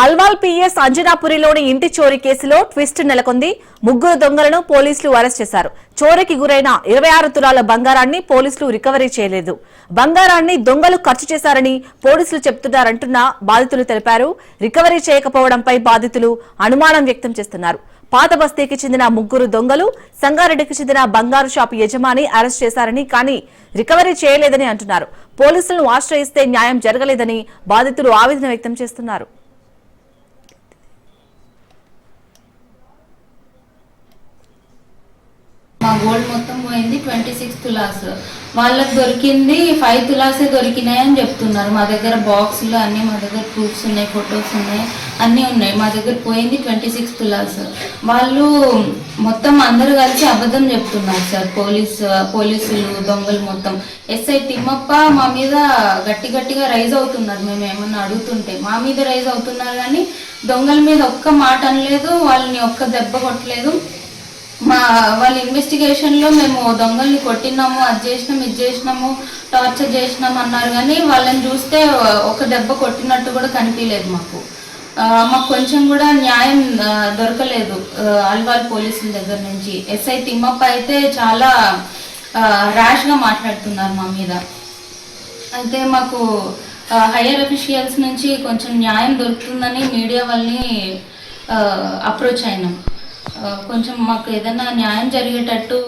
Alwal PS అంజనాపురిలోని ఇంటి చోరీ కేసులో ట్విస్ట్ నెలకొంది. ముగ్గురు దొంగలను పోలీసులు అరెస్ట్ చేశారు. చోరీకి గురైన ఇరవై ఆరు తులాల బంగారాన్ని పోలీసులు రికవరీ చేయలేదు. బంగారాన్ని దొంగలు ఖర్చు చేశారని పోలీసులు చెబుతున్నారంటున్న బాధితులు తెలిపారు. రికవరీ చేయకపోవడంపై బాధితులు అనుమానం వ్యక్తం చేస్తున్నారు. పాత బస్తీకి చెందిన ముగ్గురు దొంగలు సంగారెడ్డికి చెందిన బంగారు షాపు యజమాని అరెస్ట్ చేశారని కానీ రికవరీ చేయలేదని అంటున్నారు. పోలీసులను ఆశ్రయిస్తే న్యాయం జరగలేదని బాధితులు ఆవేదన వ్యక్తం చేస్తున్నారు మా గోల్డ్ మొత్తం పోయింది ట్వంటీ సిక్స్ తులాస్ వాళ్ళకి దొరికింది ఫైవ్ తులాసే దొరికినాయి అని చెప్తున్నారు. మా దగ్గర బాక్సులు అన్నీ మా దగ్గర ప్రూఫ్స్ ఉన్నాయి ఫొటోస్ ఉన్నాయి అన్నీ ఉన్నాయి. మా దగ్గర పోయింది ట్వంటీ సిక్స్ తులాస్ వాళ్ళు మొత్తం అందరూ కలిసి అబద్ధం చెప్తున్నారు సార్. పోలీస్ పోలీసులు దొంగలు మొత్తం. ఎస్ఐ తిమ్మప్ప మా మీద గట్టి గట్టిగా రైజ్ అవుతున్నారు. మేము ఏమన్నా అడుగుతుంటే మా మీద రైజ్ అవుతున్నారు కానీ దొంగల మీద ఒక్క మాట అనలేదు. వాళ్ళని ఒక్క దెబ్బ కొట్టలేదు. మా వాళ్ళ ఇన్వెస్టిగేషన్లో మేము దొంగల్ని కొట్టినాము అది చేసినాం ఇది చేసినాము టార్చర్ చేసినాం అన్నారు కానీ వాళ్ళని చూస్తే ఒక దెబ్బ కొట్టినట్టు కూడా కనిపించలేదు మాకు. మాకు కొంచెం కూడా న్యాయం దొరకలేదు అల్వాల్ పోలీసుల దగ్గర నుంచి. ఎస్ఐ తిమ్మప్ప అయితే చాలా ర్యాష్గా మాట్లాడుతున్నారు మా మీద. అయితే మాకు హయ్యర్ అఫీషియల్స్ నుంచి కొంచెం న్యాయం దొరుకుతుందని మీడియా వాళ్ళని అప్రోచ్ అయినాం. కొంచెం మాకు ఏదైనా న్యాయం జరిగేటట్టు